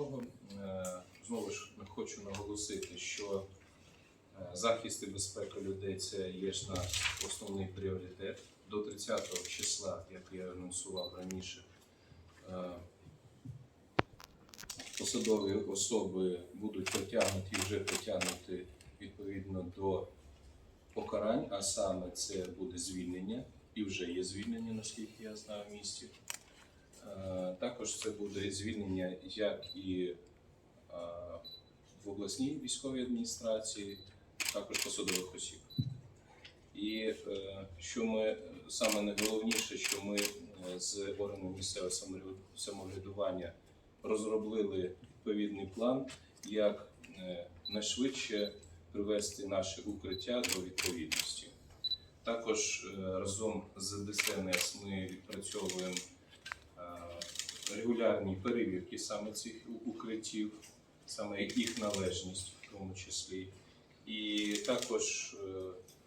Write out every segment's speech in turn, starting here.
того, е, знову ж хочу наголосити, що е, захист і безпека людей це є наш основний пріоритет. До 30 числа, як я анонсував раніше, е, посадові особи будуть притягнуті вже притягнуті відповідно до покарань, а саме це буде звільнення, і вже є звільнення, наскільки я знаю, в місті. Е, Також це буде звільнення як і е, в обласній військовій адміністрації, також посадових осіб. І е, що ми саме найголовніше, що ми з органами місцевого самоврядування розробили відповідний план, як найшвидше привести наше укриття до відповідності. Також разом з ДСНС ми відпрацьовуємо регулярні перевірки саме цих укриттів, саме їх належність в тому числі. І також, е,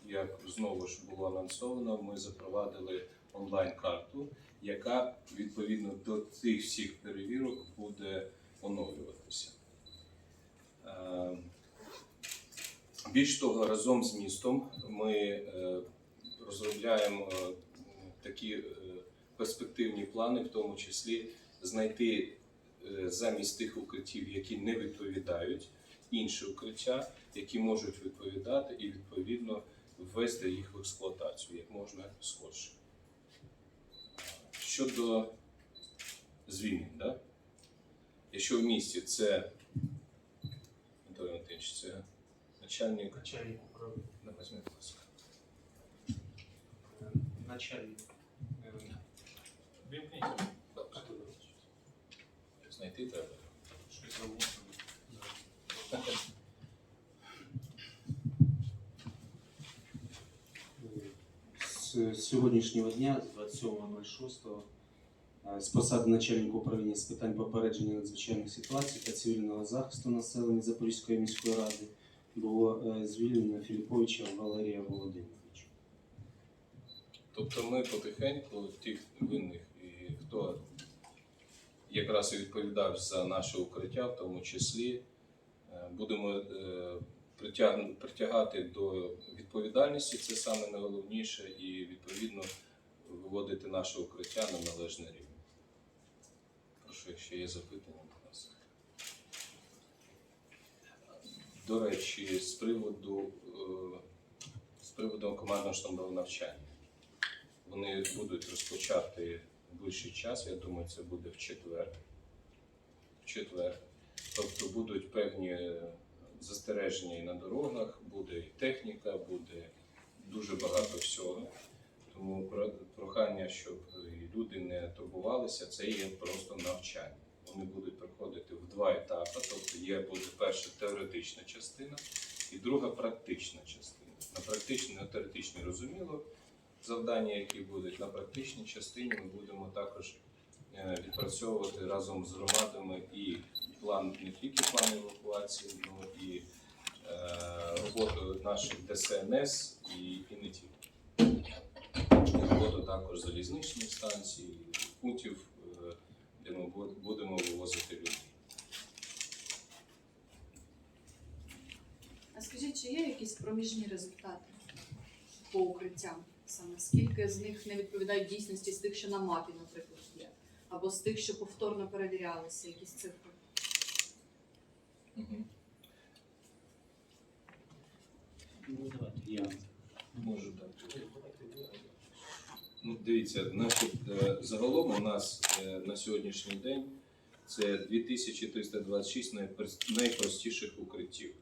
як знову ж було анонсовано, ми запровадили онлайн-карту, яка відповідно до цих всіх перевірок буде оновлюватися. Е, Більш того, разом з містом ми е, розробляємо такі перспективні плани, в тому числі знайти е, замість тих укриттів, які не відповідають, інші укриття, які можуть відповідати, і відповідно ввести їх в експлуатацію як можна скорше. Щодо звільнень, да? якщо в місті це це начальник Начальник управління. на восьми класах. Е, Начальник. е, Вимкніть. Знайти треба. Щось. З сьогоднішнього дня, з 27.06, е, з посади начальника управління з питань попередження надзвичайних ситуацій та цивільного захисту населення Запорізької міської ради було е, звільнено Філіповича Валерія Володимировича. Тобто ми потихеньку тих винних і хто якраз і відповідав за наше укриття, в тому числі, е, будемо е, притягати до відповідальності, це саме найголовніше, і відповідно виводити наше укриття на належний рівень. Прошу, якщо є запитання, будь ласка. До речі, з приводу, е, з приводу командного штабного навчання. Вони будуть розпочати в ближчий час. Я думаю, це буде в четвер. В четвер. Тобто будуть певні застереження і на дорогах, буде і техніка, буде дуже багато всього. Тому прохання, щоб люди не турбувалися, це є просто навчання. Вони будуть проходити в два етапи. Тобто є буде перша теоретична частина і друга практична частина. На практичній, на теоретичній розуміло, завдання, які будуть на практичній частині, ми будемо також е, відпрацьовувати разом з громадами і план не тільки план евакуації, але і е, роботу наших ДСНС і, і не тільки. Роботу також залізничних станцій, пунктів, е, де ми будемо вивозити людей. А скажіть, чи є якісь проміжні результати по укриттям? Саме скільки з них не відповідають дійсності з тих, що на мапі, наприклад, є, або з тих, що повторно перевірялися, якісь цифри? Ну, давайте я. Можу дати. Ну, дивіться, значить, е, загалом у нас е, на сьогоднішній день це 2326 найпрос- найпростіших укриттів.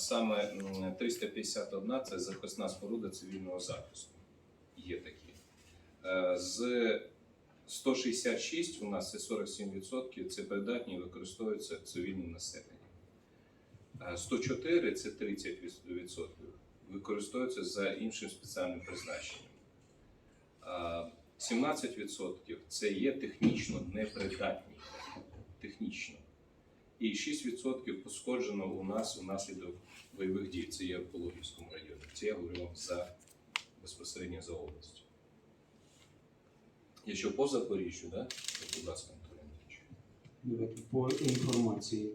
Саме м, 351 це захисна споруда цивільного захисту. Є такі. Е, З 166 у нас це 47%, це придатні використовуються цивільним населенням. Е, 104 це 30% використовуються за іншим спеціальним призначенням. 17% це є технічно непридатні. Технічно. І 6% пошкоджено у нас унаслідок бойових дій. Це є в Пологівському районі. Це я говорю вам за безпосередньо за область. Якщо по Запоріжжю, да, то, будь ласка, Андрійович. Давайте по інформації.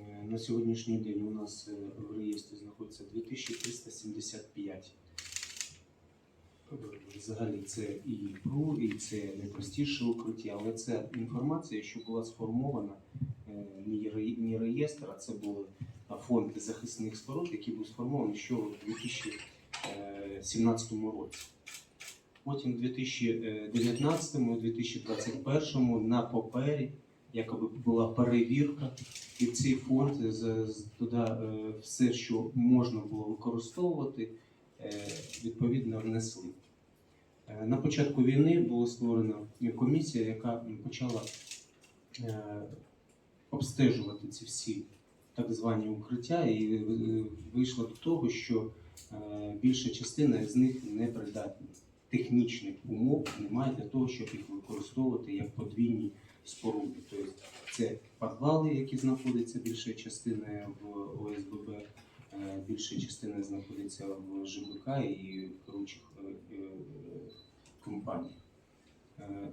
Е, На сьогоднішній день у нас е, в реєстрі знаходиться 2375. Е, Взагалі це і ПРУ, і це найпростіше укриття, але це інформація, що була сформована е, не реєстр, а це були а, фонд захисних споруд, який був сформований ще у 2017 році. Потім в 2019-2021 на папері якоби була перевірка, і цей фонд туди е, все, що можна було використовувати, е, відповідно внесли. Е, На початку війни була створена комісія, яка почала е, обстежувати ці всі так звані укриття, і е, вийшла до того, що е, більша частина з них не придатні. Технічних умов немає для того, щоб їх використовувати як подвійні споруди. Тобто це підвали, які знаходяться більша частина в ОСББ, е, більша частина знаходиться в ЖБК і в керуючих е, компаніях.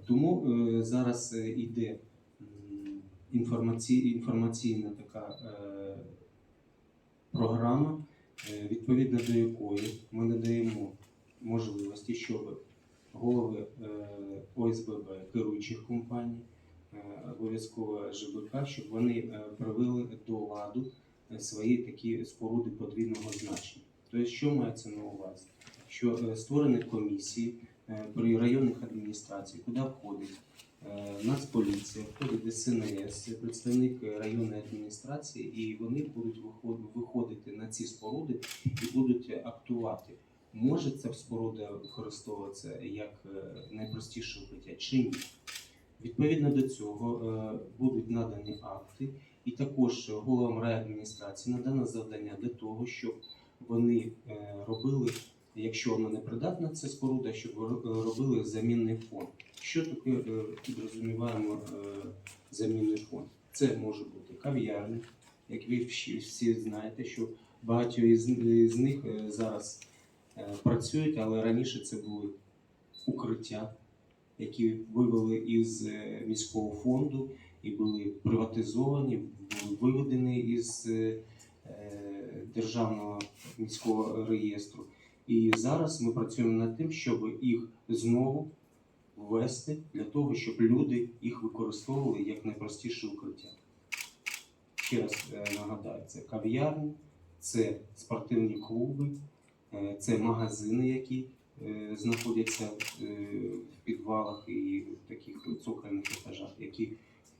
Тому зараз йде інформаційна така е, програма, е, відповідно до якої ми надаємо можливості, щоб голови е, ОСББ, керуючих компаній, обов'язково ЖБК, щоб вони привели до ладу свої такі споруди подвійного значення. Тобто, що мається на увазі? Що створені комісії при районних адміністраціях, куди входить Нацполіція, входить ДСНС, представник е, районної адміністрації, і вони будуть виходити на ці споруди і будуть актувати. Може ця споруда використовуватися як е, найпростіше укриття чи ні? Відповідно до цього е, будуть надані акти, і також головам райадміністрації надано завдання для того, щоб вони е, робили, якщо вона не придатна, це споруда, щоб ро- робили замінний фонд. Що таке е, підрозуміваємо е, замінний фонд? Це може бути кав'ярня, як ви всі, знаєте, що багато із них е, зараз е, працюють, але раніше це були укриття, які вивели із е, міського фонду і були приватизовані, були виведені із е, е, державного міського реєстру. І зараз ми працюємо над тим, щоб їх знову ввести для того, щоб люди їх використовували як найпростіше укриття. Ще раз е, нагадаю, це кав'ярні, це спортивні клуби, е, це магазини, які е, знаходяться в підвалах і в таких цокольних етажах, які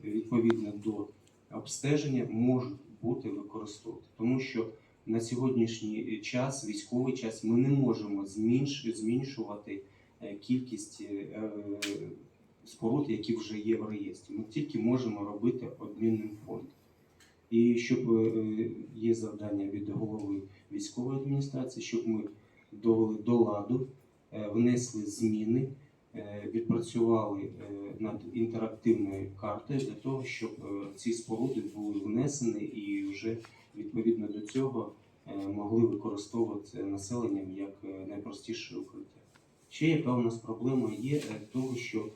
відповідно до обстеження можуть бути використовувати. Тому що на сьогоднішній час, військовий час, ми не можемо зміншувати е, кількість е, е, споруд, які вже є в реєстрі. Ми тільки можемо робити обмінним фондом. І щоб е, є завдання від голови військової адміністрації, щоб ми довели до ладу, е, внесли зміни, е, відпрацювали е, над інтерактивною картою для того, щоб е, ці споруди були внесені і вже відповідно до цього е, могли використовувати населенням як е, найпростіше укриття. Ще яка у нас проблема є е, того, що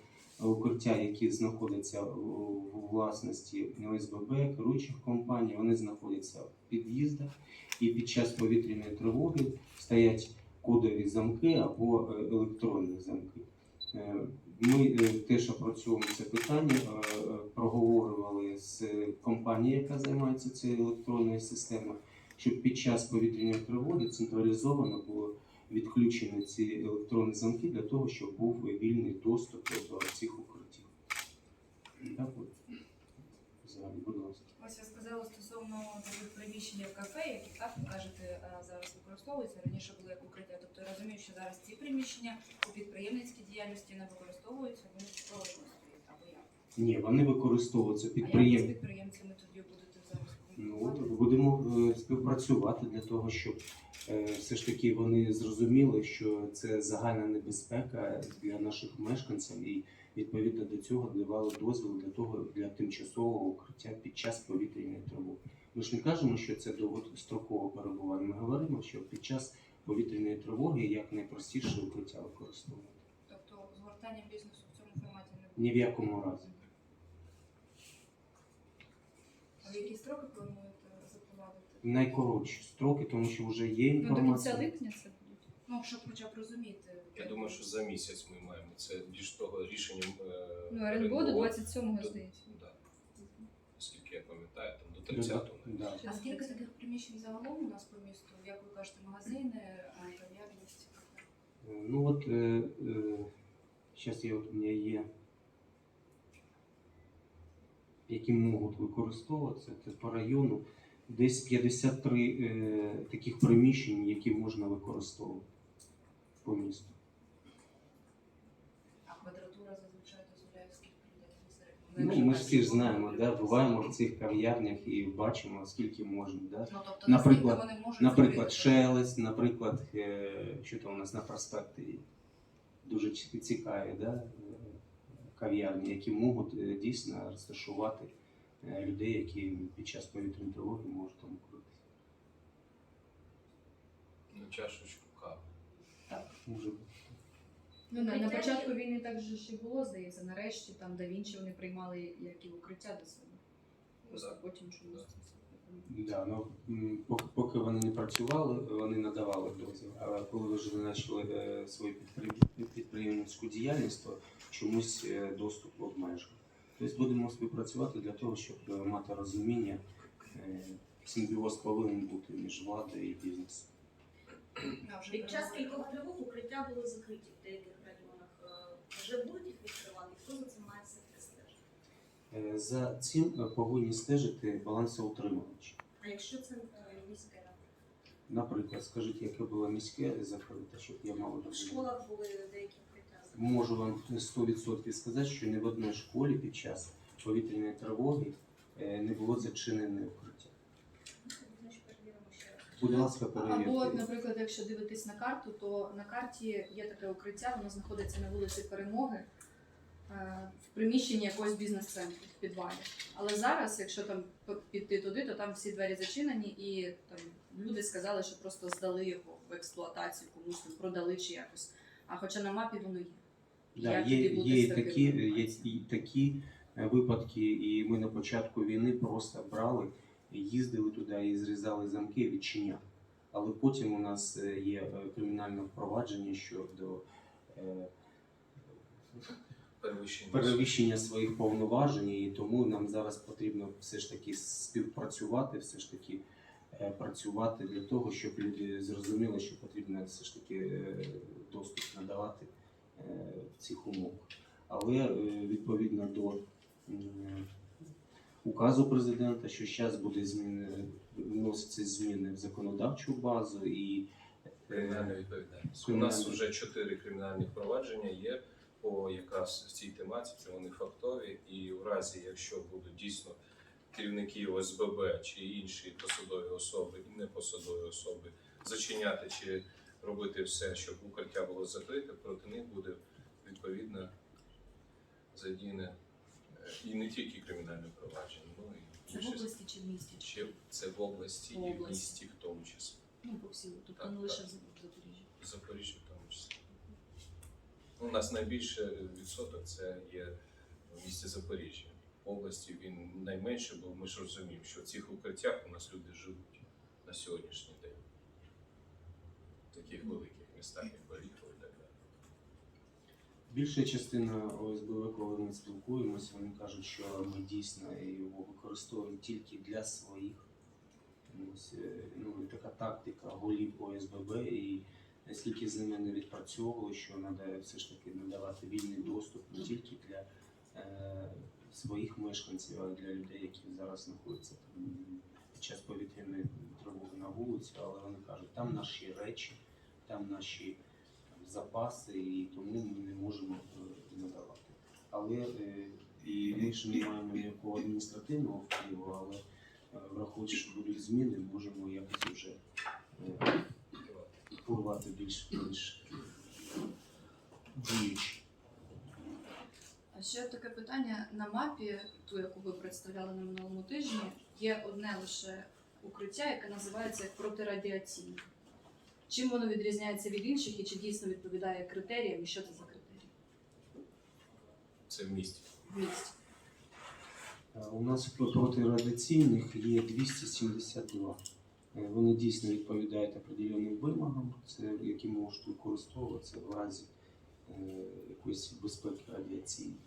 укриття, які знаходяться у власності ОСББ, керуючих компаній, вони знаходяться в під'їздах, і під час повітряної тривоги стоять кодові замки або е, електронні замки. Е, Ми е, теж опрацьовуємо це питання, е, проговорювали з компанією, яка займається цією електронною системою, щоб під час повітряної тривоги централізовано було відключені ці електронні замки для того, щоб був вільний доступ до цих укриттів. Так от. Ось ви сказали стосовно таких приміщень як кафе, які так ви кажете зараз використовуються. Раніше були як розумію, що зараз ці приміщення у підприємницькій діяльності не використовуються, вони природно стоять або як. Ні, вони використовуються А як з підприємцями тоді будете зараз Ну, комунікувати? будемо е, співпрацювати для того, щоб е, все ж таки вони зрозуміли, що це загальна небезпека для наших мешканців, і відповідно до цього давали дозвіл для того для тимчасового укриття під час повітряної тривоги. Ми ж не кажемо, що це довгострокове перебування. Ми говоримо, що під час повітряної тривоги як найпростіше укриття використовувати. Тобто згортання бізнесу в цьому форматі не буде? Ні в якому разі. А в які строки плануєте запровадити? Найкоротші строки, тому що вже є Ну, до кінця липня це буде. Ну, щоб хоча б розуміти. Я думаю, що за місяць ми маємо це більш того рішенням. е, Ну, РНБО до РНБО. 27-го, До- здається. Да. Наскільки я пам'ятаю, там до До- 30-го. да. А скільки таких приміщень загалом у нас по місту? Як ви кажете, магазини, кав'ярність? Ну от е, е, зараз я от у мене є, які можуть використовуватися, це по району десь 53 е, таких приміщень, які можна використовувати по місту. А квадратура зазвичай дозволяє скільки людей в Ну, ми ж всі ж знаємо, да, буваємо в цих кав'ярнях і бачимо, скільки можна. Да. Ну, тобто, Наприклад- вони можуть Наприклад, закрити? шелест, наприклад, е, що там у нас на проспекті дуже цікаві да, е, кав'ярні, які можуть е, дійсно розташувати е, людей, які під час повітряної тривоги можуть там укритися. Ну, чашечку кави. Може бути. Ну, на, на початку війни так же ж і було, здається. Нарешті там да Вінчі вони приймали як і укриття до себе. Просто потім чомусь Да. це Да, ну, м, поки, поки вони не працювали, вони надавали дозвіл. А коли вже почали е, свою підпри- підприємницьку діяльність, то чомусь е, доступ обмежений. Тобто будемо співпрацювати для того, щоб е, мати розуміння, е, симбіоз повинен бути між владою і бізнесом. Під час кількох тривог укриття були закриті в деяких Вже будуть їх відкривати? Хто за цим має все стежити? Е, За цим е, повинні стежити балансоутримувачі. А якщо це е, міське? Наприклад, скажіть, яке було міське закрите, щоб я мав В школах були деякі укриття. Можу вам 100% сказати, що ні в одній школі під час повітряної тривоги не було зачинене укриття. Значить, перевіримо ще раз. Будь ласка, Або, наприклад, якщо дивитись на карту, то на карті є таке укриття, воно знаходиться на вулиці Перемоги е, в приміщенні якогось бізнес-центру в підвалі. Але зараз, якщо там піти туди, то там всі двері зачинені, і там люди сказали, що просто здали його в експлуатацію, комусь там продали чи якось. А хоча на мапі воно є. Да, Як є, є, і такі, є і такі випадки, і ми на початку війни просто брали, їздили туди і зрізали замки, відчиняли. Але потім у нас е, є е, кримінальне впровадження щодо е, Перевищення. перевищення своїх повноважень, і тому нам зараз потрібно все ж таки співпрацювати, все ж таки працювати для того, щоб люди зрозуміли, що потрібно все ж таки доступ надавати в цих умовах. Але відповідно до указу президента, що зараз буде зміни, вносяться зміни в законодавчу базу і Кримінальна е, відповідальність. У нас вже чотири кримінальні провадження є по якраз цій тематиці. Вони фактові, і в разі, якщо будуть дійсно керівники ОСББ чи інші посадові особи і непосадові особи зачиняти чи робити все, щоб укриття було закрите, проти них буде відповідно задіяне і не тільки кримінальне провадження, ну і Це в області чи в місті? Ще це в області В і в області. місті в тому числі. Ну, по всій, тобто Так, не лише в Запоріжжі. В Запоріжжі в тому числі. У нас найбільше відсоток це є в місті Запоріжжя. В області він найменше, бо ми ж розуміємо, що в цих укриттях у нас люди живуть на сьогоднішній день. В таких великих містах, як далі. Більша частина ОСБВ, коли ми спілкуємося, вони кажуть, що ми дійсно його використовуємо тільки для своїх. Ось, е, ну, така тактика голів ОСББ, і наскільки з ними не відпрацьовували, що треба все ж таки надавати вільний доступ не тільки для е, своїх мешканців, а й для людей, які зараз знаходяться там під час повітряної тривоги на вулиці, але вони кажуть, там наші речі, там наші запаси, і тому ми не можемо е, надавати. Але е, і ми ж не маємо ніякого адміністративного впливу, але е, враховуючи, що будуть зміни, можемо якось вже впливати більш більш діючи. А ще таке питання на мапі, ту, яку ви представляли на минулому тижні, є одне лише укриття, яке називається протирадіаційне. Чим воно відрізняється від інших і чи дійсно відповідає критеріям, і що це за критерії Це в місті. в місті? Е, У нас проти радіаційних є 272. Е, Вони дійсно відповідають определенним вимогам, це, які можуть використовуватися в разі е, якоїсь безпеки радіаційної.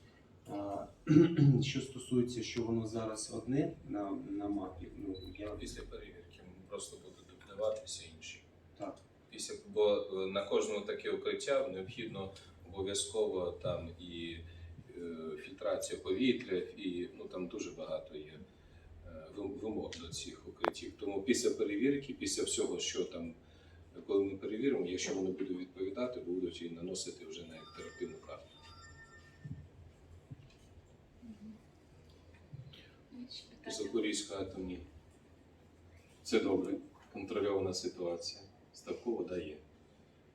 Що стосується, що воно зараз одне на, на мапі, ну я Після перевірки просто будуть додаватися інші. Після, бо е, на кожному таке укриття необхідно обов'язково там і е, фільтрація повітря, і ну там дуже багато є е, вимог до цих укриттів. Тому після перевірки, після всього, що там, коли ми перевіримо, якщо вони будуть відповідати, будуть і наносити вже на інтерактивну карту. Запорізька атомні. Це добре, контрольована ситуація. Ставку вода є.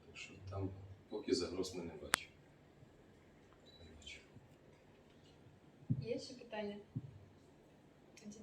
Так що там поки загроз ми не бачимо. Є ще питання?